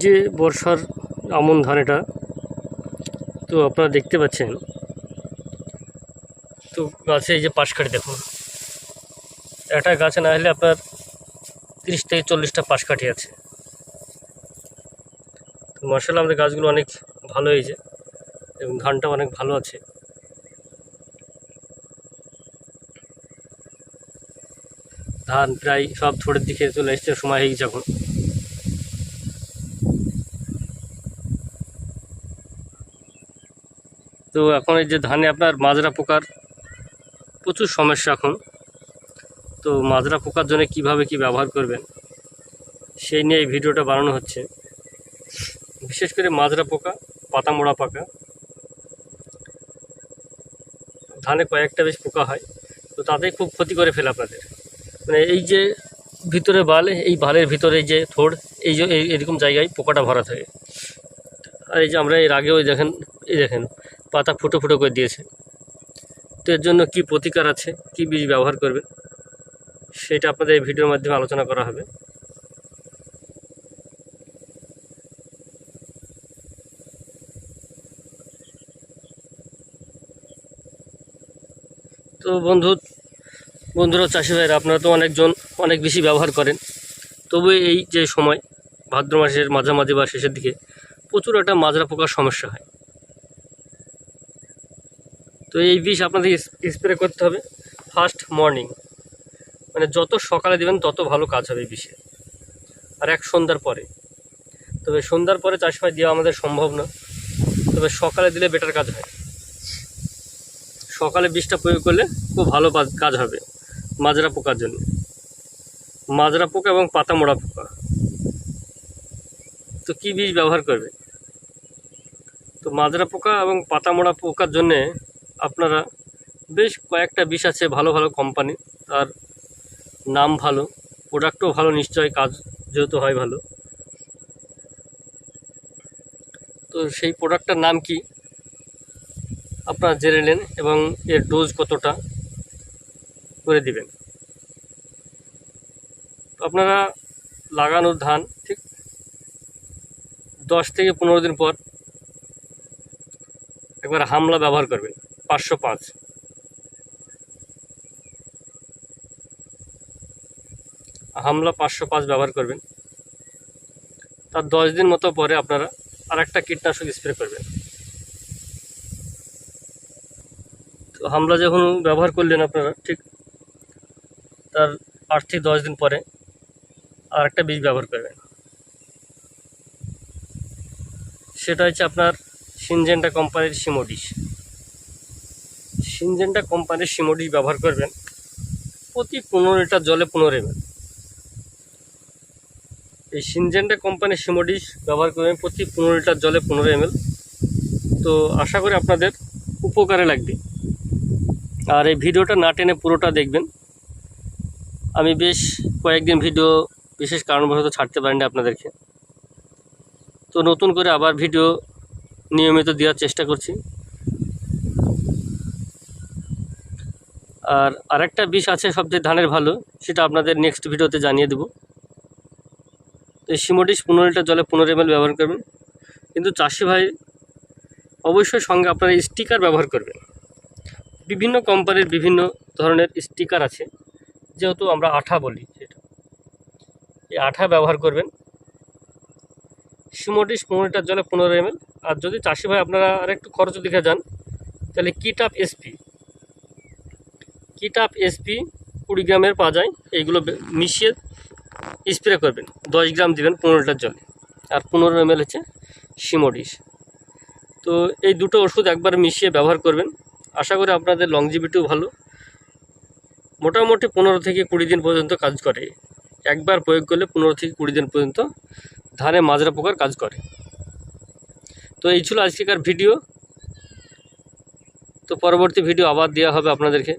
যে বর্ষার আমন ধান এটা, তো আপনারা দেখতে পাচ্ছেন। তো গাছে এই যে পাশ কাটি দেখুন। একটা গাছে না হলে আপনার তিরিশ থেকে চল্লিশটা পাশ কাঠি আছে। তো মার্শাল আমাদের গাছগুলো অনেক ভালো হয়েছে এবং ধানটা অনেক ভালো আছে। ধান প্রায় সব থোড়ের দিকে চলে এসছে, সময় হয়ে গেছে এখন। তো এখন এই যে ধানে আপনার মাজরা পোকার প্রচুর সমস্যা এখন। তো মাজরা পোকার জন্য কীভাবে কি ব্যবহার করবেন? সেই নিয়ে এই ভিডিওটা বানানো হচ্ছে। বিশেষ করে মাজরা পোকা পাতা মোড়া পাকা। ধানে কয়েকটা বেশ পোকা হয়, তো তাতেই খুব ক্ষতি করে ফেলে আপনাদের। মানে এই যে ভিতরে বাল, এই বালের ভিতরে যে থোড়, এই যে এরকম জায়গায় পোকাটা ভরা থাকে। আর এই যে আমরা এর আগেও দেখেন, এই দেখেন পাতা ফুটো ফুটো করে দিয়েছে। তো এর জন্য কি প্রতিকার আছে, কি বীজ ব্যবহার করবেন সেটা আপনাদের এই ভিডিওর মাধ্যমে আলোচনা করা হবে। তো বন্ধু, বন্ধুরা, চাষি ভাইরা, আপনারা তো অনেকজন, অনেক বেশি ব্যবহার করেন। তবু এই যে সময়, ভাদ্র মাসের মাঝামাঝি বা শেষের দিকে প্রচুর একটা মাজরা পোকার সমস্যা হয়। তো এই বিষ আপনাদের স্প্রে করতে হবে ফার্স্ট মর্নিং মানে যত সকালে দেবেন, তত ভালো কাজ হবে বিষে। আর এক সন্ধ্যার পরে। তবে সন্ধ্যার পরে চাষ ভাই দেওয়া আমাদের সম্ভব না। তবে সকালে দিলে বেটার কাজ হয়। সকালে বিষটা প্রয়োগ করলে খুব ভালো কাজ হবে মাজরা পোকার জন্য। মাজরা পোকা এবং পাতা মোড়া পোকা। তো কি বীজ ব্যবহার করবে? তো মাজরা পোকা এবং পাতা মোড়া পোকার জন্যে আপনারা বেশ কয়েকটা বিষ আছে ভালো ভালো কোম্পানি তার নাম ভালো প্রোডাক্টও ভালো, নিশ্চয় কাজ যেহেতু হয় ভালো। তো সেই প্রোডাক্টটার নাম কি? আপনারা জেনে নেন এবং এর ডোজ কতটা করে দিবেন। আপনারা লাগানোর ধান, ঠিক দশ থেকে পনেরো দিন পর একবার হামলা ব্যবহার করবেন। পাঁচশো পাঁচ। হামলা পাঁচশো পাঁচ ব্যবহার করবেন। তার দশ দিন মতো পরে আপনারা আর একটা কীটনাশক স্প্রে করবেন। তো হামলা যখন ব্যবহার করলেন আপনারা, ঠিক তার আট থেকে দশ দিন পরে আর একটা বীজ ব্যবহার করবেন। সেটা হচ্ছে আপনার সিনজেন্টা কোম্পানির সিমোডিস। সিনজেন্টা কোম্পানির সিমোডিস ব্যবহার করবেন। প্রতি পনেরো লিটার জলে পনেরো এমএল। এই সিনজেন্টা কোম্পানির সিমোডিস ব্যবহার করবেন প্রতি পনেরো লিটার জলে পনেরো এমএল। তো আশা করি আপনাদের উপকারে লাগবে। আর এই ভিডিওটা না টেনে পুরোটা দেখবেন। আমি বেশ কয়েকদিন ভিডিও বিশেষ কারণবশত ছাড়তে পারিনি আপনাদেরকে। তো নতুন করে আবার ভিডিও নিয়মিত দেওয়ার চেষ্টা করছি। আর আরেকটা বিষ আছে সবচেয়ে ধানের ভালো, সেটা আপনাদের নেক্সট ভিডিওতে জানিয়ে দেবো। তো এই সিমোডিস পনেরো লিটার জলে পনেরো এমএল ব্যবহার করবেন। কিন্তু চাষি ভাই, অবশ্যই সঙ্গে আপনারা স্টিকার ব্যবহার করবেন। বিভিন্ন কোম্পানির বিভিন্ন ধরনের স্টিকার আছে, যেহেতু আমরা আঠা বলি সেটা। এই আঠা ব্যবহার করবেন। সিমোডিস পনেরো লিটার জলে পনেরো এমএল আর যদি চাষি ভাই আপনারা আরেকটু খরচ দিকে যান, তাহলে kit up SP kit up SP কুড়ি গ্রামের যায় এইগুলো মিশিয়ে স্প্রে করবেন। দশ গ্রাম দেবেন পনেরো লিটার জলে। আর পনেরো এমএল হচ্ছে সিমোডিস তো এই দুটো ওষুধ একবার মিশিয়ে ব্যবহার করবেন। আশা করি আপনাদের লংজিভিটিও ভালো। মোটামুটি পনেরো থেকে কুড়ি দিন পর্যন্ত কাজ করে। একবার প্রয়োগ করলে পনেরো থেকে কুড়ি দিন পর্যন্ত ধানে মাজরা পোকার কাজ করে। তো এই ছিল আজকেকার ভিডিও। তো পরবর্তী ভিডিও আবার দেওয়া হবে আপনাদেরকে।